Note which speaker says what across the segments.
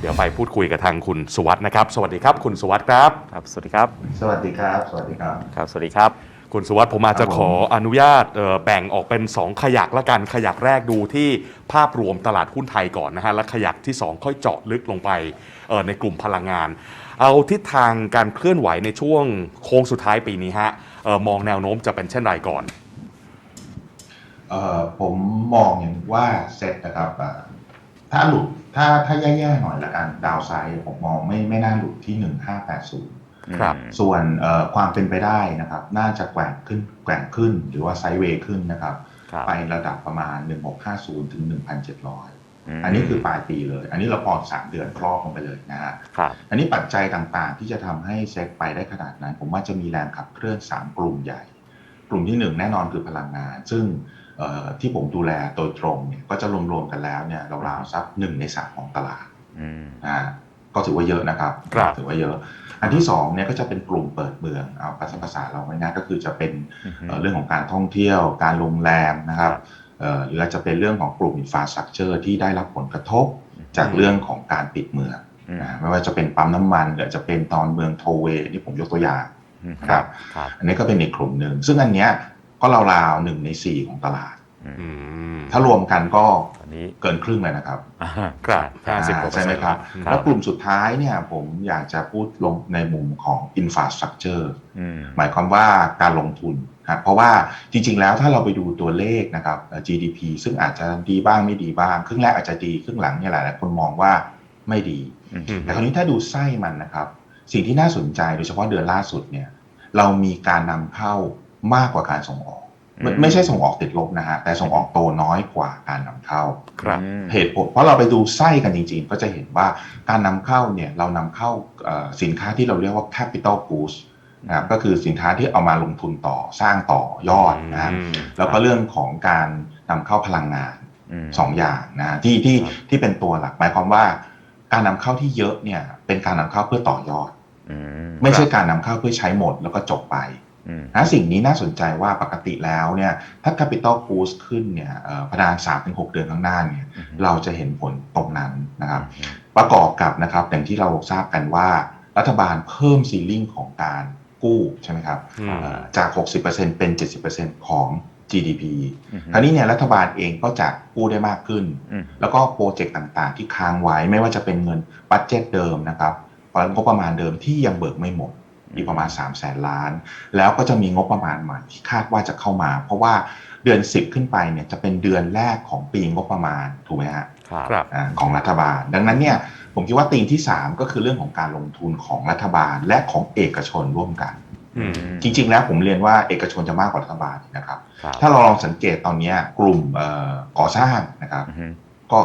Speaker 1: เดี๋ยวไปพูดคุยกับทางคุณสุวัสด์นะครับ สวัสดีครับ คุณสุวัสด์ครับ
Speaker 2: ครับ สวัสดีครับ
Speaker 3: สวัสดีครับ สวัสดีครับ
Speaker 2: ครับ สวัสดีครับ
Speaker 1: คุณสุวัสด์ผมอาจจะ
Speaker 3: ครับ
Speaker 1: ข
Speaker 3: ผม
Speaker 1: ออนุญาตเอ่อแบ่งออกเป็น 2 ขยักละกัน ขยักแรกดูที่ภาพรวมตลาดหุ้นไทยก่อนนะฮะ และขยักที่ 2 ค่อยเจาะลึกลงไปเอ่อในกลุ่มพลังงาน เอาทิศทางการเคลื่อนไหวในช่วงโค้งสุดท้ายปีนี้ฮะเอ่อมองแนวโน้มจะเป็นเช่นไรก่อน
Speaker 3: เอ่อผมมองอย่างว่าเซ็ตนะครับอ่าถ้าหลุด ถ้าถ้าแย่ๆหน่อยละกันดาวไซด์ผมมองไม่ไม่น่าหลุดที่ 1580
Speaker 1: ครับ
Speaker 3: ส่วนเอ่อความเป็นไปได้นะครับ น่าจะแกว่งขึ้นแกว่งขึ้นหรือว่าไซด์เวย์ขึ้นนะครับ
Speaker 2: ครับ
Speaker 3: ไประดับประมาณ 1650 ถึง 1,700
Speaker 2: ม
Speaker 3: อันนี้คือปลายปีเลย อันนี้เราพอสามเดือนครอบลงไปเลยนะฮะ
Speaker 2: ครับ
Speaker 3: อันนี้ปัจจัยต่างๆ ที่จะทำให้เซ็ตไปได้ขนาดนั้น ผมว่าจะมีแรงขับเคลื่อน 3 กลุ่มใหญ่ กลุ่มที่ 1 แน่นอนคือพลังงาน ซึ่งเอ่อ ที่ผมดูแลโดยตรงเนี่ยก็จะรวมๆกันแล้วเนี่ยราวๆสักหนึ่งในสามของตลาด
Speaker 2: อืม
Speaker 3: นะฮะก็ถือว่าเยอะนะครับ
Speaker 1: ครับ
Speaker 3: ถือว่าเยอะ อันที่2เนี่ยก็จะเป็นกลุ่มเปิดเมืองเอาภาษาภาษาเราไม่ง่ายๆก็คือจะเป็นเอ่อเรื่องของการท่องเที่ยว การโรงแรมนะครับ
Speaker 2: ครับ
Speaker 3: เอ่อหรืออาจจะเป็นเรื่องของกลุ่มอินฟาสตรักเจอร์ที่ได้รับผลกระทบจากเรื่องของการปิดเมือง
Speaker 2: อืม
Speaker 3: นะไม่ว่าจะเป็นปั๊มน้ำมันหรือจะเป็นตอนเมืองโทเวนี่ผมยกตัวอย่าง
Speaker 2: อืม
Speaker 3: นะครับ
Speaker 2: ครับ
Speaker 3: อันนี้ก็เป็นอีกกลุ่มหนึ่งซึ่งอันเนี้ย ก็ราวๆหนึ่งในสี่ของตลาด
Speaker 1: อืม
Speaker 3: ถ้ารวมกันก็
Speaker 2: ตอนนี้
Speaker 3: เกินครึ่งเลยนะครับ
Speaker 2: อ่า
Speaker 1: ครับห้าสิบกว่า
Speaker 3: ใช่ไหมครับ
Speaker 1: อืม
Speaker 3: แล้วกลุ่มสุดท้ายเนี่ยผมอยากจะพูดลงในมุมของ infrastructure
Speaker 2: อืม
Speaker 3: หมายความว่าการลงทุนครับเพราะว่าจริง ๆ แล้วถ้าเราไปดูตัวเลขนะครับเอ่อ GDP ซึ่งอาจจะดีบ้างไม่ดีบ้าง ครึ่งแรกอาจจะดีครึ่งหลังเนี่ยหลายๆคนมองว่าไม่ดี
Speaker 2: อืม
Speaker 1: อืม
Speaker 3: แต่คราวนี้ถ้าดูไส้มันนะครับ สิ่งที่น่าสนใจโดยเฉพาะเดือนล่าสุดเนี่ยเรามีการนำเข้า มากกว่าการส่งออกไม่
Speaker 2: อืม
Speaker 3: ไม่ใช่ส่งออกติดลบนะฮะแต่ส่งออกโตน้อยกว่าการนำเข้า
Speaker 1: ครับ
Speaker 2: อืม
Speaker 3: เหตุผลเพราะเราไปดูไส้กันจริงๆ ก็จะเห็นว่าการนำเข้าเนี่ยเรานำเข้าเอ่อสินค้าที่เราเรียกว่า capital goods นะครับก็คือสินค้าที่เอามาลงทุนต่อสร้างต่อยอดนะฮะ
Speaker 1: อืม
Speaker 3: แล้วก็เรื่องของการนำเข้าพลังงาน
Speaker 2: ม
Speaker 3: สองอย่างนะฮะที่ที่
Speaker 2: ครับ
Speaker 3: ที่เป็นตัวหลักหมายความว่า การนำเข้าที่เยอะเนี่ยเป็นการนำเข้าเพื่อต่อยอด
Speaker 2: อืม
Speaker 3: ไม่ใช่การนำเข้าเพื่อใช้หมดแล้วก็จบไป
Speaker 2: อืม
Speaker 3: นะสิ่งนี้น่าสนใจว่าปกติแล้วเนี่ยถ้า capital goods ขึ้นเนี่ยเอ่อพนานสามถึงหกเดือนข้างหน้าเนี่ย
Speaker 2: อืม
Speaker 3: เราจะเห็นผลตรงนั้นนะครับ ประกอบกับนะครับอย่างที่เราทราบกันว่ารัฐบาลเพิ่มซีลิ่งของการกู้ใช่ไหมครับ
Speaker 1: อืม
Speaker 3: เอ่อจาก 60%เป็น 70%ของ GDP
Speaker 2: อืม
Speaker 3: คราวนี้เนี่ยรัฐบาลเองก็จะกู้ได้มากขึ้น
Speaker 2: อืม
Speaker 3: แล้วก็โปรเจกต์ต่างๆ ที่ค้างไว้ไม่ว่าจะเป็นเงินบัตเจตเดิมนะครับงบประมาณเดิมที่ยังเบิกไม่หมด อีกประมาณ3 0 0แสนล้าน แล้วก็จะมีงบประมาณใหม่ที่คาดว่าจะเข้ามา เพราะว่าเดือน 10 ขึ้นไปเนี่ยจะเป็นเดือนแรกของปีงบประมาณถูกไหมฮะ
Speaker 2: ครับ
Speaker 1: ครับ
Speaker 3: อ่าของรัฐบาล ดังนั้นเนี่ยผมคิดว่าธีมที่ 3 ก็คือเรื่องของการลงทุนของรัฐบาลและของเอกชนร่วมกัน
Speaker 1: อืม
Speaker 3: จริงๆแล้วผมเรียนว่าเอกชนจะมากกว่ารัฐบาลนะครับ
Speaker 2: ครับ
Speaker 3: ถ้าเราลองสังเกตตอนเนี้ยกลุ่มเอ่อก่อสร้างนะครับ
Speaker 2: อืม
Speaker 3: ก็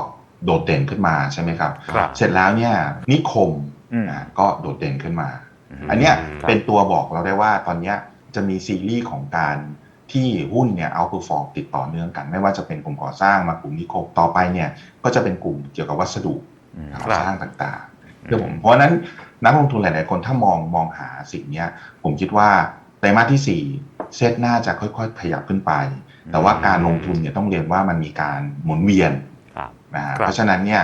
Speaker 3: โดดเด่นขึ้นมาใช่ไหมครับ
Speaker 1: ครับ
Speaker 3: เสร็จแล้วเนี่ยนิคม
Speaker 2: อืม
Speaker 3: อ่าก็โดดเด่นขึ้นมา
Speaker 2: ม
Speaker 3: อันเนี้ย
Speaker 1: ครับ
Speaker 3: เป็นตัวบอกเราได้ว่าตอนเนี้ยจะมีซีรีส์ของการที่หุ้นเนี่ยเอาเปอร์ฟอร์มติดต่อเนื่องกัน ไม่ว่าจะเป็นกลุ่มก่อสร้างมากลุ่มนิคมต่อไปเนี่ยก็จะเป็นกลุ่มเกี่ยวกับวัสดุ
Speaker 2: อืม
Speaker 3: ก่อสร้างต่างๆคือผมเพราะฉะนั้นนักลงทุนหลาย ๆ คนถ้ามองมองหาสิ่งเนี้ยผมคิดว่าไตรมาสที่ 4 เซตน่าจะค่อย ๆ ขยับขึ้นไป แต่ว่าการลงทุนเนี่ยต้องเรียนว่ามันมีการหมุนเวียน
Speaker 2: ครับ
Speaker 3: นะฮะ
Speaker 1: ครับ
Speaker 3: เพราะฉะนั้นเนี่ย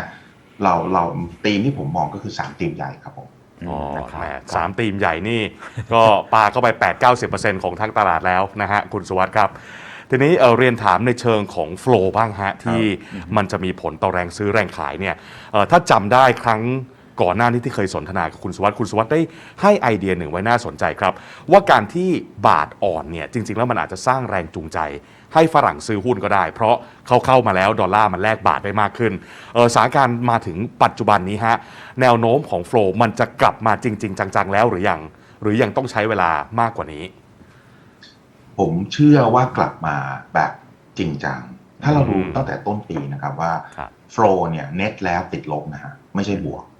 Speaker 3: เราเราธีมที่ผมมองก็คือ3ธีมใหญ่ครับผม
Speaker 1: อ๋อ
Speaker 2: นะครับ
Speaker 1: แหมสามทีมใหญ่นี่ ก็ปาเข้าไป 8-90%ของทั้งตลาดแล้วนะฮะคุณสุวัสด์ครับ ทีนี้เอ่อเรียนถามในเชิงของโฟล์บ้างฮะ ที่มันจะมีผลต่อแรงซื้อแรงขายเนี่ยเอ่อถ้าจำได้ครั้ง ก่อนหน้านี้ที่เคยสนทนากับคุณสุวัสด์คุณสุวัสด์ได้ให้ไอเดียหนึ่งไว้น่าสนใจครับ ว่าการที่บาทอ่อนเนี่ยจริง ๆ แล้วมันอาจจะสร้างแรงจูงใจ ให้ฝรั่งซื้อหุ้นก็ได้ เพราะเขาเข้ามาแล้วดอลลาร์มันแลกบาทได้มากขึ้นเออสถานการณ์มาถึงปัจจุบันนี้ฮะแนวโน้มของโฟล์มันจะกลับมาจริง ๆ จังๆแล้วหรือยังหรือยังต้องใช้เวลามากกว่านี้
Speaker 3: ผมเชื่อว่ากลับมาแบบจริงจังถ้าเราดู
Speaker 1: อืม
Speaker 3: ตั้งแต่ต้นปีนะครับว่า
Speaker 2: ครับ
Speaker 3: โฟลเนี่ยเน็ตแล้วติดลบนะฮะไม่ใช่บวก
Speaker 2: อืม
Speaker 1: อ๋อ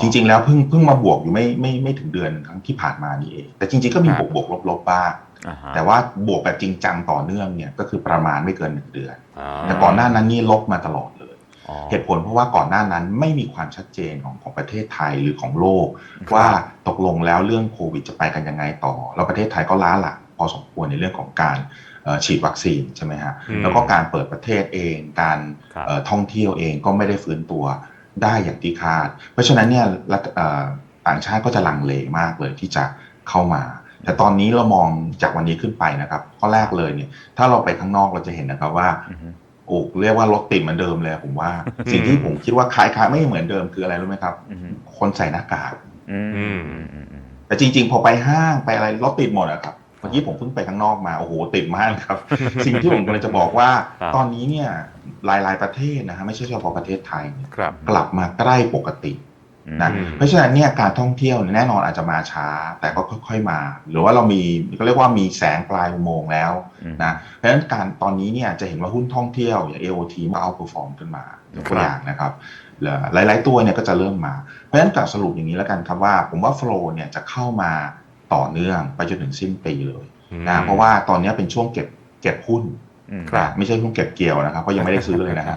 Speaker 3: จริง ๆ แล้วเพิ่งเพิ่งมาบวกอยู่ไม่ไม่ไม่ถึงเดือนครั้งที่ผ่านมานี่เอง แต่จริง ๆก็มี
Speaker 1: ครับ
Speaker 3: บวกบวกลบๆบ้าง
Speaker 2: อ่าฮะ
Speaker 3: แต่ว่าบวกแบบจริงจังต่อเนื่องเนี่ยก็คือประมาณไม่เกินหนึ่งเดือน
Speaker 1: อ่า
Speaker 3: แต่ก่อนหน้านั้นนี่ลบมาตลอดเลย
Speaker 2: อ๋อ
Speaker 3: เหตุผลเพราะว่าก่อนหน้านั้นไม่มีความชัดเจนของของประเทศไทยหรือของโลก
Speaker 1: ครับ
Speaker 3: ว่าตกลงแล้วเรื่องโควิดจะไปกันยังไงต่อ แล้วประเทศไทยก็ล้าหลังพอสมควรในเรื่องของการเอ่อฉีดวัคซีนใช่ไหมฮะ
Speaker 1: อืม
Speaker 3: แล้วก็การเปิดประเทศเอง การ
Speaker 2: ครับ
Speaker 3: เอ่อท่องเที่ยวเองก็ไม่ได้ฟื้นตัว ได้อย่างที่คาด เพราะฉะนั้นเนี่ยรัฐเอ่อต่างชาติก็จะลังเลมากเลยที่จะเข้ามา แต่ตอนนี้เรามองจากวันนี้ขึ้นไปนะครับข้อแรกเลยเนี่ย ถ้าเราไปข้างนอกเราจะเห็นนะครับว่า
Speaker 2: อือฮึ
Speaker 3: โอ้เรียกว่ารถติดเหมือนเดิมเลยผมว่า สิ่งที่ผมคิดว่าคล้ายๆไม่เหมือนเดิมคืออะไรรู้ไหมครับ
Speaker 2: อือฮึ
Speaker 3: คนใส่หน้ากาก
Speaker 2: อืม
Speaker 1: อื
Speaker 2: อื
Speaker 1: ม
Speaker 2: มอืมอืมอืม
Speaker 3: แต่จริง ๆ พอไปห้างไปอะไรรถติดหมดอะครับเมื่อกี้ผมเพิ่งไปข้างนอกมาโอ้โหติดมากครับ สิ่งที่ผมกำลังจะบอกว่า
Speaker 2: ครับ
Speaker 3: ตอนนี้เนี่ยหลายๆประเทศนะฮะไม่ใช่เฉพาะประเทศไทยเนี่ย
Speaker 1: ครับ
Speaker 3: กลับมาใกล้ปกตินะ
Speaker 1: อืม
Speaker 3: เพราะฉะนั้นเนี่ยการท่องเที่ยวเนี่ยแน่นอนอาจจะมาช้า แต่ก็ค่อยๆมา หรือว่าเรามีก็เรียกว่ามีแสงปลายอุโมงค์แล้ว
Speaker 2: อืม
Speaker 3: นะเพราะฉะนั้นการตอนนี้เนี่ยจะเห็นว่าหุ้นท่องเที่ยวอย่าง AOT มาเอาเปอร์ฟอร์มขึ้นมายกตัวอย่างนะครับหลายๆตัวเนี่ยก็จะเริ่มมา เพราะฉะนั้นกลับสรุปอย่างนี้แล้วกันครับว่า ผมว่าโฟลเนี่ยจะเข้ามา ต่อเนื่องไปจนถึงสิ้นปีเลยนะเพราะว่าตอนนี้เป็นช่วงเก็บเก็บหุ้น
Speaker 2: อืม
Speaker 3: นะไม่ใช่ช่วงเก็บเกี่ยวนะครับเพราะยังไม่ได้ซื้อเลยนะฮะ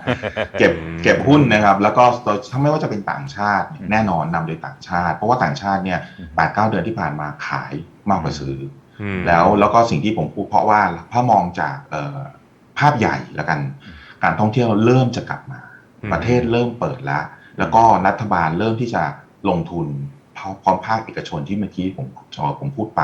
Speaker 3: เก็บเก็บหุ้นนะครับ แล้วก็ถ้าไม่ว่าจะเป็นต่างชาติเนี่ย
Speaker 2: อืม
Speaker 3: แน่นอนนำโดยต่างชาติ เพราะว่าต่างชาติเนี่ย
Speaker 2: อืม
Speaker 3: แปดเก้าเดือนที่ผ่านมาขายมากกว่าซื้อ
Speaker 1: อื
Speaker 3: อ
Speaker 1: ม
Speaker 3: แล้วแล้วก็สิ่งที่ผมพูดเพราะว่าถ้ามองจากเอ่อภาพใหญ่แล้วกัน การท่องเที่ยวเริ่มจะกลับมา
Speaker 1: อืม
Speaker 3: ประเทศเริ่มเปิดแล้ว แล้วก็รัฐบาลเริ่มที่จะลงทุน พร้อมภาคเอกชนที่เมื่อกี้ผมผมพูดไป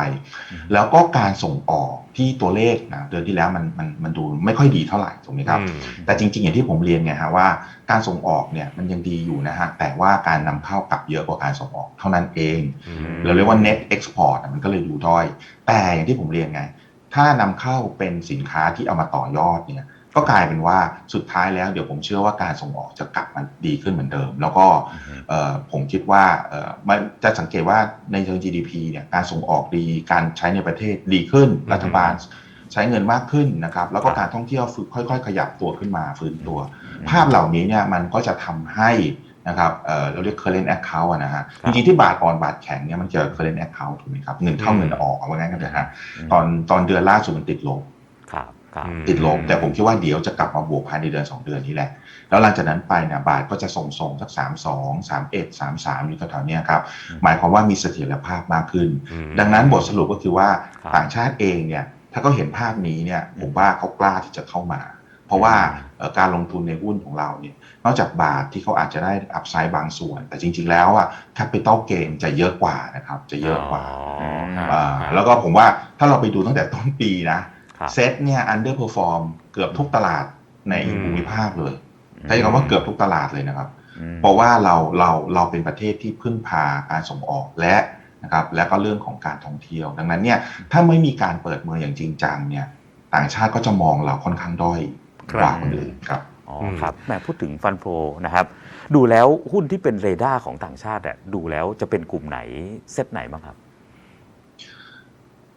Speaker 2: อืม
Speaker 3: แล้วก็การส่งออกที่ตัวเลขนะเดือนที่แล้วมันมันมันดูไม่ค่อยดีเท่าไหร่ถูกไหมครับ
Speaker 1: อืม
Speaker 3: แต่จริง ๆ อย่างที่ผมเรียนไงฮะว่าการส่งออกเนี่ยมันยังดีอยู่นะฮะแต่ว่าการนำเข้ากลับเยอะกว่าการส่งออกเท่านั้นเอง
Speaker 1: อืม
Speaker 3: เราเรียกว่า net export อะมันก็เลยดูด้อย แต่อย่างที่ผมเรียนไง ถ้านำเข้าเป็นสินค้าที่เอามาต่อยอดเนี่ย ก็กลายเป็นว่าสุดท้ายแล้วเดี๋ยวผมเชื่อว่าการส่งออกจะกลับมาดีขึ้นเหมือนเดิม แล้วก็เอ่อผมคิดว่าเอ่อมันจะสังเกตว่าในเชิง GDP เนี่ยการส่งออกดีการใช้ในประเทศดีขึ้น รัฐบาลใช้เงินมากขึ้นนะครับ แล้วก็การท่องเที่ยวฝึกค่อยๆ ขยับตัวขึ้นมาฟื้นตัว ภาพเหล่านี้เนี่ยมันก็จะทำให้นะครับเอ่อเราเรียก current account อะนะฮะ
Speaker 2: ครั
Speaker 3: จ
Speaker 2: บ
Speaker 3: ริงๆที่บาทอ่อนบาทแข็งเนี่ยมันเจอ current account ถูกไหมครับเงินเข้า
Speaker 1: อืม
Speaker 3: เงินออกเอาไว้งั้นกันเถอะฮะ
Speaker 2: ม
Speaker 3: ตอนตอนเดือนล่าสุดมันติดลบ
Speaker 2: ครับครับ
Speaker 1: อืม
Speaker 3: ติดลบแต่ผมคิดว่าเดี๋ยวจะกลับมาบวกภายในเดือน 2 เดือนนี้แหละ แล้วหลังจากนั้นไปเนี่ยบาทก็จะทรงๆสัก3 2 3 1 3 3อยู่แถวๆเนี้ยครับ
Speaker 2: อืม
Speaker 3: หมายความว่ามีเสถียรภาพมากขึ้น
Speaker 1: อืม
Speaker 3: ดังนั้นบทสรุปก็คือว่า
Speaker 2: ครับ
Speaker 3: ต่างชาติเองเนี่ยถ้าเขาเห็นภาพนี้เนี่ยผมว่าเขากล้าที่จะเข้ามา เพราะว่าเอ่อการลงทุนในหุ้นของเราเนี่ยนอกจากบาทที่เขาอาจจะได้อัพไซด์บางส่วน แต่จริง ๆ แล้วอะแคปิตอลเกนจะเยอะกว่านะครับจะเยอะกว่า
Speaker 1: อ๋อครับ
Speaker 3: อ่าแล้วก็ผมว่าถ้าเราไปดูตั้งแต่ต้นปีนะครับ เซ็ตเนี่ยอันเดอร์เพอร์ฟอร์มเกือบทุกตลาดใน
Speaker 1: อืม
Speaker 3: ภูมิภาคเลยใช้คำว่าเกือบทุกตลาดเลยนะครับ
Speaker 2: อืม
Speaker 3: เพราะว่าเราเราเราเป็นประเทศที่พึ่งพาการส่งออกและนะครับและก็เรื่องของการท่องเที่ยว ดังนั้นเนี่ยถ้าไม่มีการเปิดเมืองอย่างจริงจังเนี่ยต่างชาติก็จะมองเราค่อนข้างด้อย
Speaker 1: ครับ
Speaker 3: กว่าคนอื่นครับ
Speaker 2: อ๋อ
Speaker 1: อืม
Speaker 2: ครับแหมพูดถึงฟันโฟนะครับ ดูแล้วหุ้นที่เป็นเรดาร์ของต่างชาติอะดูแล้วจะเป็นกลุ่มไหนเซตไหนบ้างครับ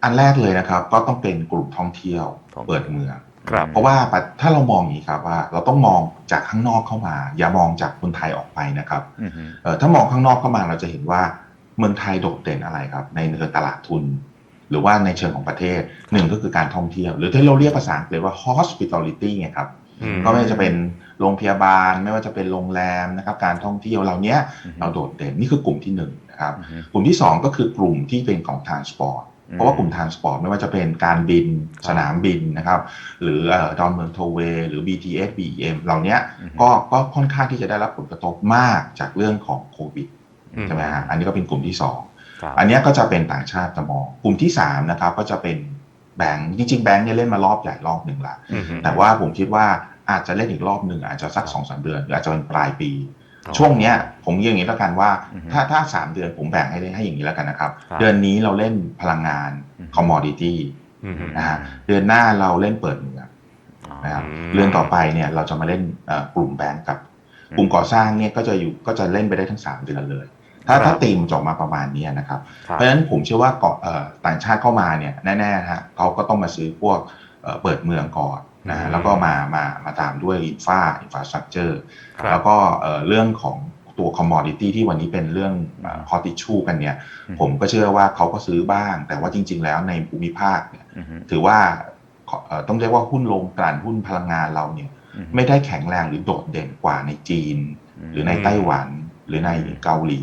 Speaker 3: อันแรกเลยนะครับ ก็ต้องเป็นกลุ่มท่องเที่ยว
Speaker 2: ท่องเที่ยว
Speaker 3: เปิดเมือง
Speaker 1: ครับ
Speaker 3: เพราะว่าถ้าเรามองอย่างนี้ครับว่า เราต้องมองจากข้างนอกเข้ามา อย่ามองจากคนไทยออกไปนะครับ
Speaker 2: อืมฮึ
Speaker 3: เอ่อถ้ามองข้างนอกเข้ามาเราจะเห็นว่าเมืองไทยโดดเด่นอะไรครับ ในเชิงตลาดทุน หรือว่าในเชิงของประเทศหนึ่งก็คือการท่องเที่ยว หรือที่เราเรียกภาษาอังกฤษว่า hospitality ไงครับ
Speaker 1: อืม
Speaker 3: ก็ไม่ว่าจะเป็นโรงพยาบาล ไม่ว่าจะเป็นโรงแรมนะครับการท่องเที่ยวเหล่านี้เราโดดเด่นนี่คือกลุ่มที่หนึ่งนะครับ
Speaker 2: อืมฮึ
Speaker 3: กลุ่มที่2ก็คือกลุ่มที่เป็นของ transport เพราะว่ากลุ่ม transport ไม่ว่าจะเป็นการบิน
Speaker 2: ครับ
Speaker 3: สนามบินนะครับ หรือเอ่อดอนเมืองโทเวหรือ BTS BEM เหล่านี้
Speaker 2: อืม
Speaker 3: ก็ก็ค่อนข้างที่จะได้รับผลกระทบมากจากเรื่องของโควิด
Speaker 1: อืม
Speaker 3: ใช่ไหมฮะอันนี้ก็เป็นกลุ่มที่2
Speaker 2: ครับ
Speaker 3: อันเนี้ยก็จะเป็นต่างชาติจะมองกลุ่มที่3นะครับก็จะเป็นแบงก์จริง ๆ แบงก์เนี่ยเล่นมารอบใหญ่รอบหนึ่งละ
Speaker 1: อืม
Speaker 3: แต่ว่าผมคิดว่าอาจจะเล่นอีกรอบหนึ่งอาจจะสัก2อสเดือนหรืออาจจะเป็นปลายปี
Speaker 1: อ๋อ
Speaker 3: ช่วงเนี้ยผมอย่างนี้แล้วกันว่า
Speaker 2: อือฮึ
Speaker 3: ถ้าถ้าสามเดือนผมแบ่งให้ได้ให้อย่างนี้แล้วกันนะครับ
Speaker 2: ครับ
Speaker 3: เดือนนี้เราเล่นพลังงาน
Speaker 2: อืม
Speaker 3: คอมมอดิตี้
Speaker 1: อืม
Speaker 3: นะฮะเดือนหน้าเราเล่นเปิดเมือง
Speaker 2: อ๋อ
Speaker 3: นะครับ
Speaker 1: อืม
Speaker 3: เรื่องต่อไปเนี่ยเราจะมาเล่นเอ่อกลุ่มแบงก์กับ กลุ่มก่อสร้างเนี่ยก็จะอยู่ก็จะเล่นไปได้ทั้ง 3 เดือนเลย ถ้า
Speaker 1: ครับ
Speaker 3: ถ้าตีมนจะออกมาประมาณนี้นะครับ
Speaker 2: ครับ
Speaker 3: เพราะฉะนั้นผมเชื่อว่าเกาะเอ่อต่างชาติเข้ามาเนี่ยแน่ๆนะฮะเขาก็ต้องมาซื้อพวกเอ่อเปิดเมืองก่อน นะ
Speaker 1: อื
Speaker 3: ฮะ
Speaker 1: ม
Speaker 3: แล้วก็มามามาตามด้วยอินฟาอินฟาสตรักเจอร์
Speaker 1: ครับ
Speaker 3: แล้วก็เอ่อเรื่องของตัวคอมมอดิตี้ที่วันนี้เป็นเรื่องพอติชูกันเนี่ย
Speaker 2: อืม
Speaker 3: ผมก็เชื่อว่าเขาก็ซื้อบ้าง แต่ว่าจริง ๆ แล้วในภูมิภาคเนี่ย
Speaker 2: อืมฮึ
Speaker 3: ถือว่าเอ่อต้องเรียกว่าหุ้นลงกลั่นหุ้นพลังงานเราเนี่ย
Speaker 2: อืม
Speaker 3: ไม่ได้แข็งแรงหรือโดดเด่นกว่าในจีน หรือในไต้หวัน หรือในเกาหลี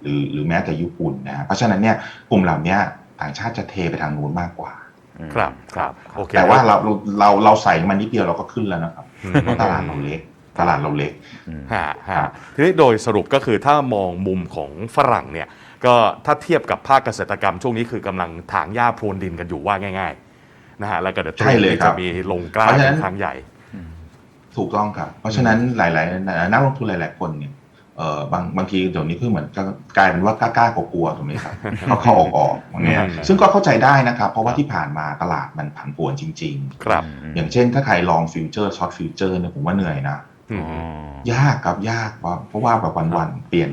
Speaker 3: หรือหรือแม้แต่ญี่ปุ่นนะฮะเพราะฉะนั้นเนี่ยกลุ่มเหล่านี้ต่างชาติจะเทไปทางนู้นมากกว่า
Speaker 2: อืม
Speaker 1: ครับครับโอเค
Speaker 3: แต่ว่าเราเราเราใส่มันนิดเดียวเราก็ขึ้นแล้วนะครับ
Speaker 1: อืม
Speaker 3: เพราะตลาดเราเล็กตลาดเราเล็ก
Speaker 2: อืม
Speaker 1: ฮะ
Speaker 3: ครั
Speaker 1: ฮะ
Speaker 3: บ
Speaker 1: ทีนี้โดยสรุปก็คือถ้ามองมุมของฝรั่งเนี่ยก็ถ้าเทียบกับภาคเกษตรกรรมช่วงนี้คือกำลังถางหญ้าพรวนดินกันอยู่ว่าง่ายๆนะฮะแล้วก็เดี๋ยว
Speaker 3: ใช่เลยครับ
Speaker 1: จะมีลงกล้า
Speaker 3: เพราะฉะนั้
Speaker 1: เป็นนครั้งใหญ่
Speaker 3: ถูกต้องครับ เพราะฉะนั้นหลาย ๆ นักลงทุนหลาย ๆ คนเนี่ย เออบางบางทีเดี๋ยวนี้คือเหมือนก็กลายเป็นว่ากล้าๆกลัวๆถูกไหมครับเขาเข้าออกออกๆอย่างเงี้ย
Speaker 1: อืม
Speaker 3: ซึ่งก็เข้าใจได้นะครับ เพราะว่าที่ผ่านมาตลาดมันผันผวนจริง
Speaker 1: ครับ
Speaker 3: ๆอย่างเช่นถ้าใครลองฟิวเจอร์ช็อตฟิวเจอร์เนี่ยผมว่าเหนื่อยนะ
Speaker 1: อืม
Speaker 2: อ๋อ
Speaker 3: ยากครับยากเพราะเพราะว่าแบบวันๆเปลี่ยน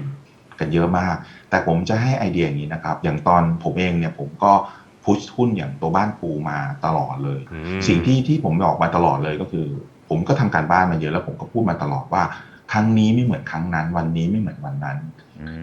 Speaker 3: กันเยอะมาก แต่ผมจะให้ไอเดียอย่างนี้นะครับ อย่างตอนผมเองเนี่ยผมก็พุชหุ้นอย่างตัวบ้านปูมาตลอดเลย
Speaker 1: อืม
Speaker 3: สิ่งที่ที่ผมบอกมาตลอดเลยก็คือ ผมก็ทำการบ้านมาเยอะแล้วผมก็พูดมาตลอดว่า ครั้งนี้ไม่เหมือนครั้งนั้น วันนี้ไม่เหมือนวันนั้น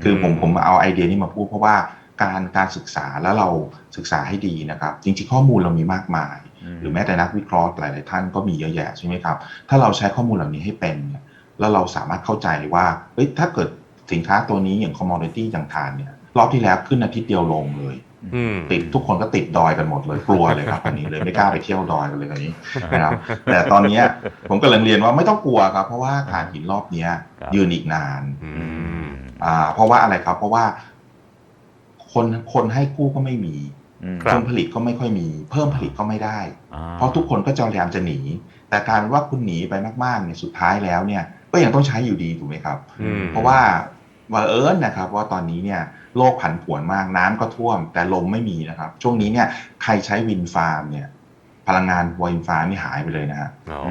Speaker 3: คือผมผมเอาไอเดียนี้มาพูดเพราะว่าการการศึกษาแล้วเราศึกษาให้ดีนะครับ จริงๆข้อมูลเรามีมากมาย หรือแม้แต่นักวิเคราะห์หลายๆท่านก็มีเยอะแยะใช่ไหมครับ ถ้าเราใช้ข้อมูลเหล่านี้ให้เป็นเนี่ยแล้วเราสามารถเข้าใจว่าเฮ้ยถ้าเกิดสินค้าตัวนี้อย่าง commodity อย่างทานเนี่ยรอบที่แล้วขึ้นอาทิตย์เดียวลงเลย
Speaker 1: อืม
Speaker 3: ติดทุกคนก็ติดดอยกันหมดเลยกลัวเลยครับอันนี้เลยไม่กล้าไปเที่ยวดอยกันเลยตอนนี้นะครับแต่ตอนเนี้ยผมก็เลยเรียนว่าไม่ต้องกลัวครับ เพราะว่าฐานหินรอบเนี้ย
Speaker 2: ครับ
Speaker 3: ยืนอีกนาน
Speaker 1: อืม
Speaker 3: อ่า เพราะว่าอะไรครับ เพราะว่า คนคนให้กู้ก็ไม่มี
Speaker 2: อืม
Speaker 1: ครั
Speaker 3: ค
Speaker 1: บ
Speaker 3: นผลิตก็ไม่ค่อยมี เพิ่มผลิตก็ไม่ได้
Speaker 2: อ่
Speaker 3: เพราะทุกคนก็จะพยายามจะหนี แต่การว่าคุณหนีไปมากๆเนี่ยสุดท้ายแล้วเนี่ย ก็ยังต้องใช้อยู่ดีถูกไหมครับ
Speaker 1: อืม
Speaker 3: เพราะว่าว่าเอิญนะครับ ว่าตอนนี้เนี่ย โลกผันผวนมากน้ำก็ท่วม แต่ลมไม่มีนะครับ ช่วงนี้เนี่ยใครใช้วินฟาร์มเนี่ย พลังงานวินฟาร์มนี่หายไปเลยนะฮะ
Speaker 1: อ๋อ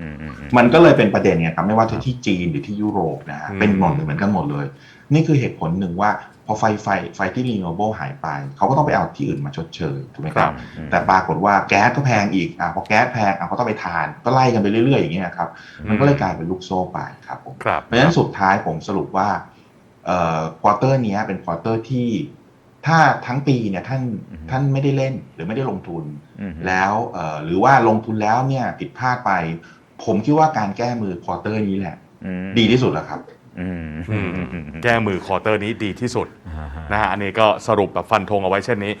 Speaker 2: อืมอืมอืม
Speaker 3: มันก็เลยเป็นประเด็นเนี่ยครับไม่ว่าจะที่จีนหรือที่ยุโรปนะฮะ
Speaker 1: อืม
Speaker 3: เป็นหมดเหมือนกันหมดเลย นี่คือเหตุผลหนึ่งว่าพอไฟไฟไฟที่ renewable หายไปเขาก็ต้องไปเอาที่อื่นมาชดเชยถูกไหมครับ
Speaker 2: อืม
Speaker 3: แต่ปรากฏว่าแก๊สก็แพงอีกอะพอแก๊สแพงอะก็ต้องไปทาน ก็ไล่กันไปเรื่อยๆอย่างเงี้ยครับ มันก็เลยกลายเป็นลูกโซ่ไปครับผม
Speaker 1: ครับ
Speaker 3: เพราะฉะนั้นสุดท้ายผมสรุปว่าเอ่อ ควอเตอร์เนี้ยเป็นควอเตอร์ที่ถ้าทั้งปีเนี่ยท่าน
Speaker 2: อือฮึ
Speaker 3: ท่านไม่ได้เล่นหรือไม่ได้ลงทุน
Speaker 2: อืม
Speaker 3: แล้วเอ่อหรือว่าลงทุนแล้วเนี่ยผิดพลาดไป ผมคิดว่าการแก้มือควอเตอร์นี้แหละ
Speaker 2: อืม
Speaker 3: ดีที่สุดแล้วครับ
Speaker 2: อืม
Speaker 1: อืมแก้มือควอเตอร์นี้ดีที่สุด
Speaker 2: อ่าฮะ
Speaker 1: นะฮะอันนี้ก็สรุปแบบฟันธงเอาไว้เช่นนี้